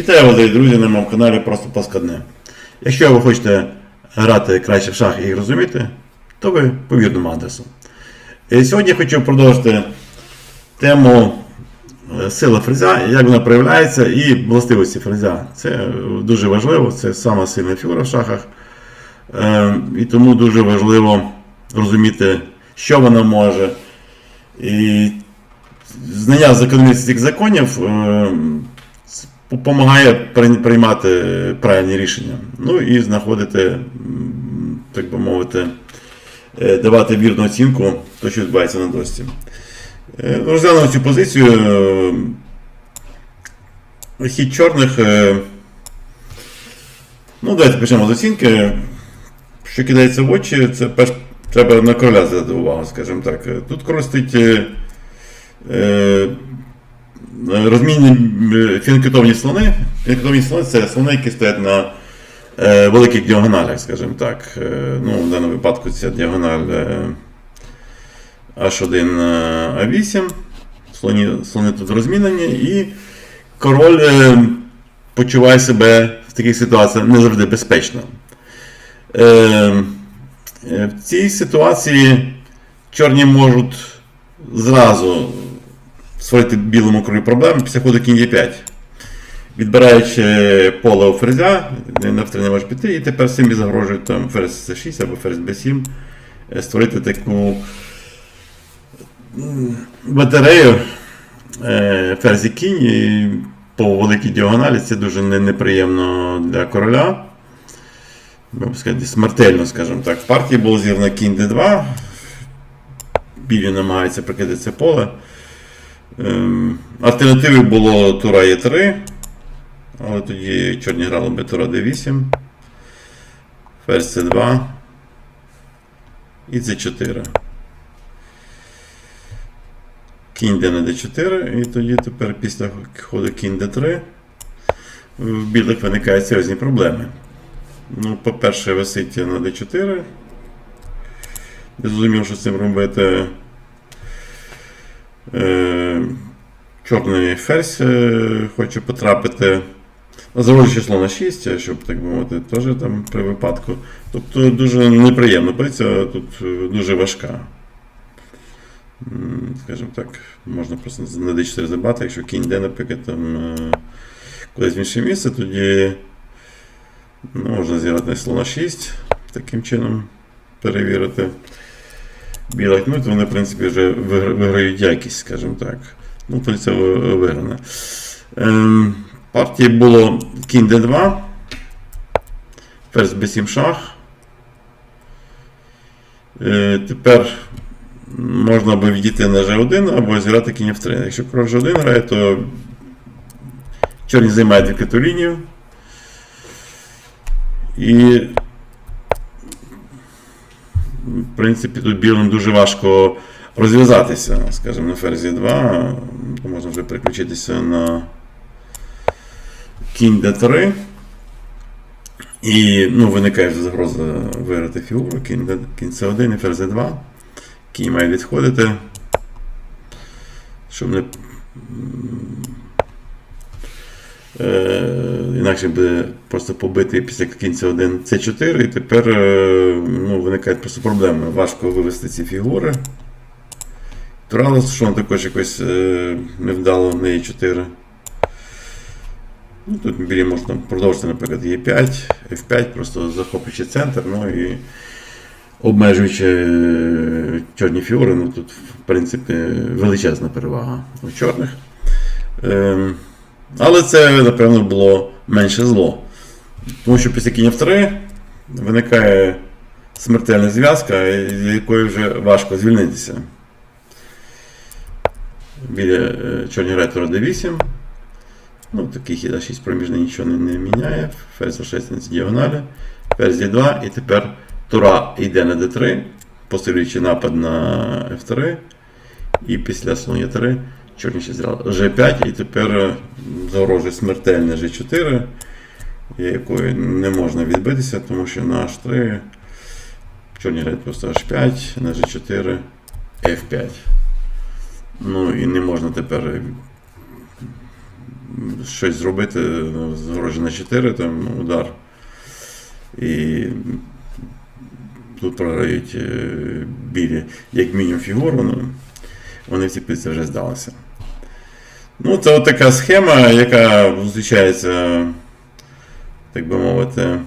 Вітаю вас, друзі, на моєму каналі Просто Паскадне. Якщо ви хочете грати краще в шахи і розуміти, то ви по вірному адресу. І сьогодні я хочу продовжити тему е, сила фрезя, як вона проявляється, і властивості фрезя. Це дуже важливо, це сама сильна фігура в шахах. Е, І тому дуже важливо розуміти, що вона може. І знання закономірності цих законів е, допомагає приймати правильні рішення. Ну і знаходити, так би мовити, е, давати вірну оцінку, то, що відбувається на дошці. Е, Розглянемо цю позицію. Е, Хід чорних. Ну, давайте почнемо з оцінки. Що кидається в очі, це перш треба на короля звертати увагу, скажімо так. Тут е, розмінні е, фінкетовні слони. Фінкетовні слони це слони, які стоять на е, великих діагоналях, скажімо так. Е, ну, в даному випадку це діагональ е, H1 е, A8. Слони, слони тут розмінені, і король е, почуває себе в таких ситуаціях не завжди безпечно. Е, е, в цій ситуації чорні можуть зразу створити білому королю проблеми після ходу кінь Е5. Відбираючи поле у ферзя, на f3 не може піти, і тепер самі загрожують там ферзь c6 або ферзь b7 е, створити таку батарею е, ферзі кінь і по великій діагоналі це дуже неприємно для короля. Сказати, смертельно, скажімо так. В партії було зірно кінь d2. Білі намагаються прикидати це поле. Ем, Альтернативи було Тура Е3, але тоді чорні грали би Тура Д8, Ферзь С2 і С4. Кінь Д на Д4, і тоді тепер після ходу кінь Д3 в білих виникають серйозні проблеми. Ну, по-перше, висить на D4. Не зрозумів, що з цим робити. Е, Чорний ферзь е, хоче потрапити. Загрожує число на 6, щоб так мовити, теж там при випадку. Тобто дуже неприємно. Позиція тут е, дуже важка. Скажімо так, можна просто на D4 забрати, якщо кінь йде, наприклад, там е, кудись в інше місце, тоді ну, можна зіграти слона 6, таким чином перевірити білих. Ну, вони, в принципі, вже виграють якість, скажімо так. Ну, то це ви- вигране. Ем, партії було кінь d2, ферзь b7 шах. Е, тепер можна або відійти на g1, або зіграти кінь f3. Якщо король g1 грає, то чорні займають відкриту лінію. І в принципі, тут білим дуже важко розв'язатися, скажімо, на ферзі 2, то можна вже переключитися на кінь d3. І ну, виникає вже загроза виграти фігуру, кінь, кінь c1 і ферзь 2. Кінь має відходити. Щоб не. Е, інакше буде просто побити після кінця 1 С4, і тепер е, ну, виникають просто проблеми. Важко вивести ці фігури. Туралос, що він також якось е, невдало на Е4. Ну, тут білі можна продовжити, наприклад, Е5, F5, просто захоплюючи центр, ну і обмежуючи чорні фігури, ну тут, в принципі, величезна перевага у чорних. Але це, напевно, було менше зло. Тому що після кінь F3 виникає смертельна зв'язка, з якої вже важко звільнитися. Біля е, чорні грає Тура D8. Ну, такий хід А6 проміжний нічого не, не міняє. Ферзь А6 на діагоналі, ферзь d2 і тепер Тура йде на D3, посилюючи напад на F3. І після слон Е3 чорні ще зіграли G5 і тепер е, загрожує смертельне G4, якої не можна відбитися, тому що на H3 чорні грають просто H5, на G4 F5. Ну і не можна тепер щось зробити, ну, загрожує на 4, там удар. І тут програють е, білі, як мінімум фігуру, ну, вони в цій позиції вже здалися. Ну, це от така схема, яка зустрічається, так би мовити,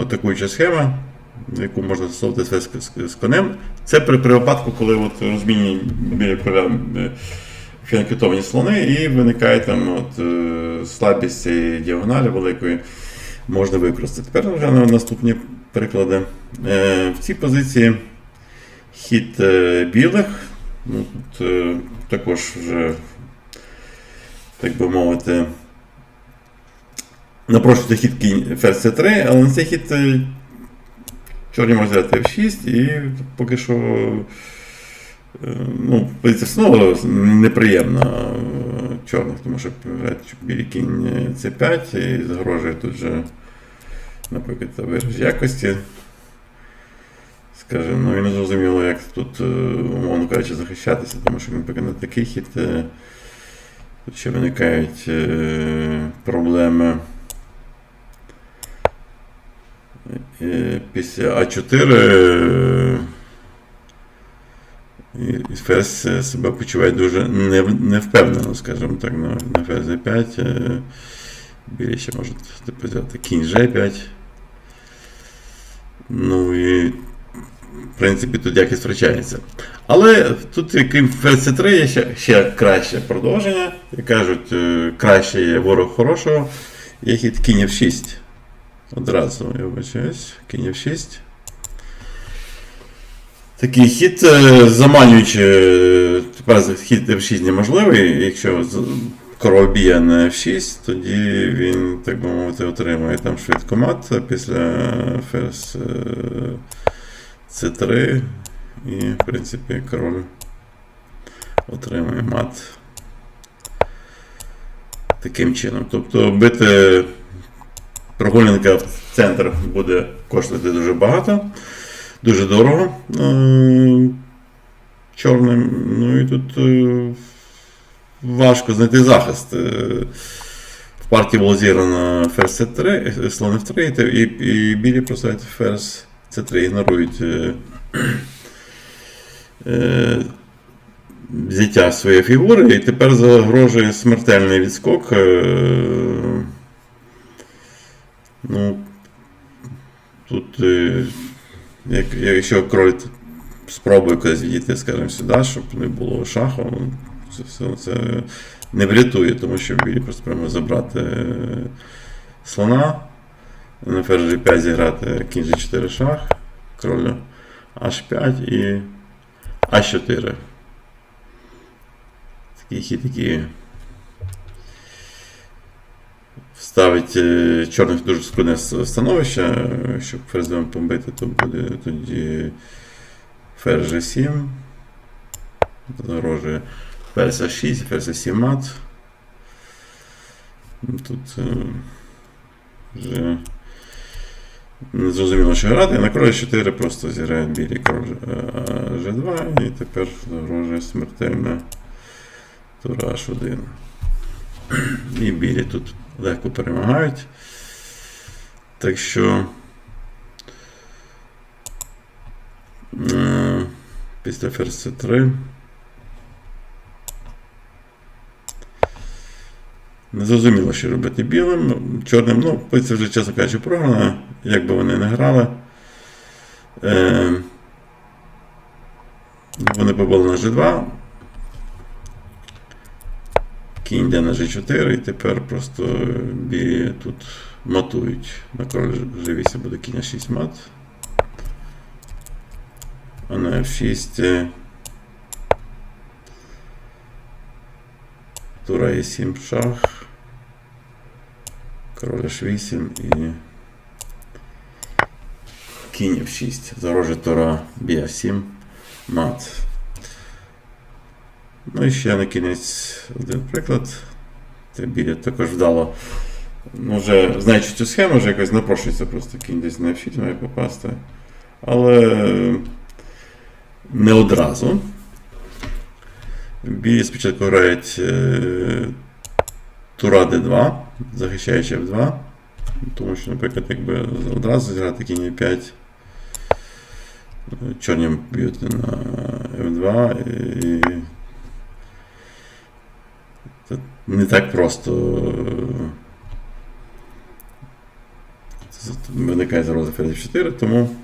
атакуюча схема, яку можна застосовувати з, конем. Це при, при випадку, коли от розмінні біля короля е, фіанкетовані слони, і виникає там от, е, слабість цієї діагоналі великої, можна використати. Тепер вже на наступні приклади. Е, в цій позиції хід білих. Ну, тут також вже, так би мовити, напрошується хід кінь ферзь c3, але на цей хід е, чорні можуть взяти f6 і поки що е, ну, позиція знову неприємна е, чорних, тому що білі кінь c5 і загрожує тут же, наприклад, вираж якості. Скажімо, ну і не зрозуміло, як тут, умовно кажучи, захищатися, тому що, наприклад, на такий хід ще виникають е, проблеми. Е, Після А4 е, і е, себе почуває дуже невпевнено, скажімо так, на, ферзь 5 Білі ще можуть типу, взяти кінь G5. Ну і в принципі, тут якість втрачається. Але тут, крім ферзь 3 є ще, ще краще продовження. Як кажуть, е, краще є ворог хорошого. Є хід кінь F6. Одразу я вибачаюсь. Кінь F6. Такий хід е, заманюючи, е, тепер хід F6 неможливий. Якщо король б'є на F6, тоді він, так би мовити, отримує там швидко мат а після ферзь е, C3 і, в принципі, король отримує мат таким чином. Тобто бити прогулянка в центр буде коштувати дуже багато, дуже дорого е, чорним. Ну і тут е, важко знайти захист. Е, В партії було зіграно ферзь C3, слон F3, і, білі просають ферзь C3, ігнорують взяття своєї фігури, і тепер загрожує смертельний відскок. Е, ну, тут, е, як, якщо король спробує кудись відійти, скажімо, сюди, щоб не було шаху, це все це не врятує, тому що білі просто прямо забрати е, слона, на ферзь 5 зіграти кінь G4 шах, короля H5 і А4. Такий хід, який ставить е, чорних дуже скрутне с- становище. Щоб ферзем побити, то буде тоді ферзь G7. Загрожує ферзь А6, ферзь А7 мат. Тут е, вже не зрозуміло, що грати. На король 4 просто зіграють білі король е, G2 і тепер загрожує смертельна тура H1. І білі тут легко перемагають. Так що е, після ферзь C3 Не зрозуміло, що робити білим. Чорним, ну, позиція вже, чесно кажучи, програна, як би вони не грали. Е, вони побили на G2. Кінь йде на G4, і тепер просто білі тут матують. На король G8 буде кінь на 6 мат. А на F6 е, тура Е7 шах. Король H8 і кінь F6. Загрожує тура B7 мат. Ну і ще на кінець один приклад. Це біля також вдало. Ну, вже знаючи цю схему, вже якось напрошується просто кінь десь на F6 має попасти. Але не одразу. Білі спочатку грають е, Тура d2, захищаючи f2. Тому що, наприклад, якби одразу зіграти кінь e5, чорні б'ють на f2 і це не так просто е, це виникає загроза ферзь 4, тому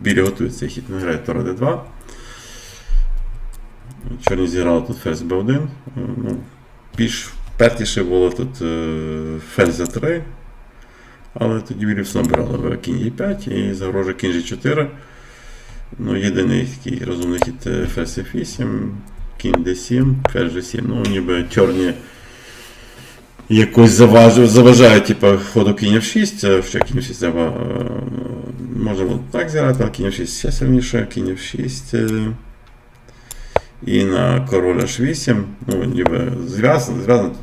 білі готують цей хід. Вони грають Тура d2. Чорні зіграли тут ферзь b1. Е, Ну, більш впертіше було тут е, ферзь 3. Але тоді білі все в кінь e5 і загрожує кінь g4. Ну, єдиний такий розумний хід е, ферзь f8, кінь d7, ферзь g7. Ну, ніби чорні якось заважають, заважають типу, ходу кінь f6, е, хоча кінь f6 треба, е, можна так зіграти, але кінь f6 ще сильніше, кінь f6. І на король h8, ну, ніби зв'язано, зв'язано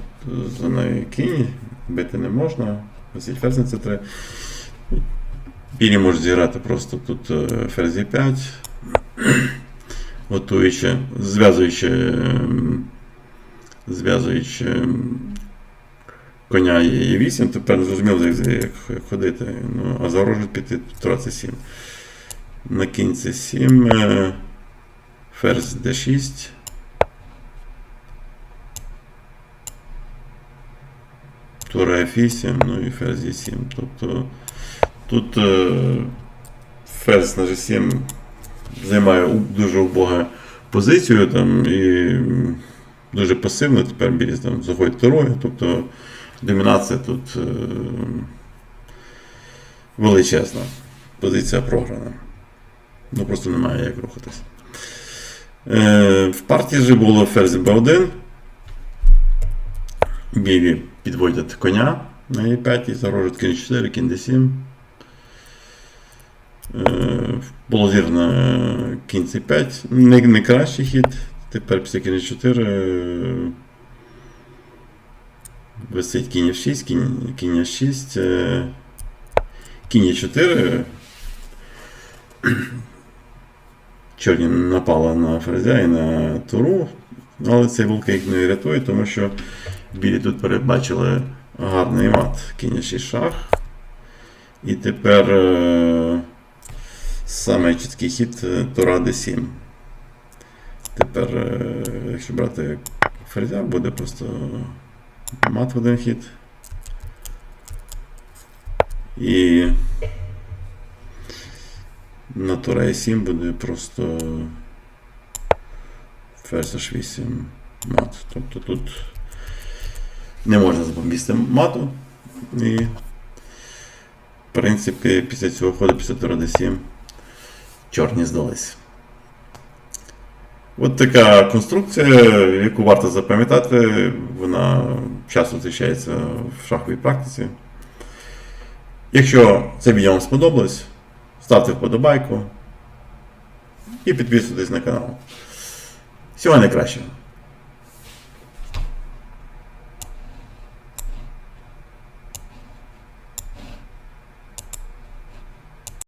за нею кінь, бити не можна. Висить ферзь на c3. Білі можуть зіграти просто тут е, ферзь e5, готуючи, зв'язуючи, ем, зв'язуючи ем, коня і 8 тепер не зрозуміло, як, як, ходити. Ну, а загрожують піти тура c7. На кінь c7, е, ферзь d6. Тура F8, ну і ферзь E7. Тобто тут е, ферзь на G7 займає дуже убогу позицію там, і дуже пасивно. Тепер білі там заходить турою. Тобто домінація тут е, величезна. Позиція програна. Ну просто немає як рухатись. Е, в партії же було ферзь B1. Білі підводять коня на e5 і загрожують кінь 4, кінь d7. Е, Було зірно е, кінь c5. Не, не кращий хід. Тепер після кінь 4 е, висить кінь f6, кінь, кінь h6, е, кінь e4. Чорні напали на ферзя і на туру, але цей вулка не рятує, тому що білі тут передбачили гарний мат 6 шах. І тепер е, саме чіткий хід е, Тура d7. Тепер, е, якщо брати ферзя, буде просто мат в один хід. І на Тура e7 буде просто ферзь h8 мат. Тобто тут не можна запобігти мату. І, в принципі, після цього ходу, після тура d7, чорні здались. От така конструкція, яку варто запам'ятати, вона часто зустрічається в шаховій практиці. Якщо це відео вам сподобалось, ставте вподобайку і підписуйтесь на канал. Всього найкращого!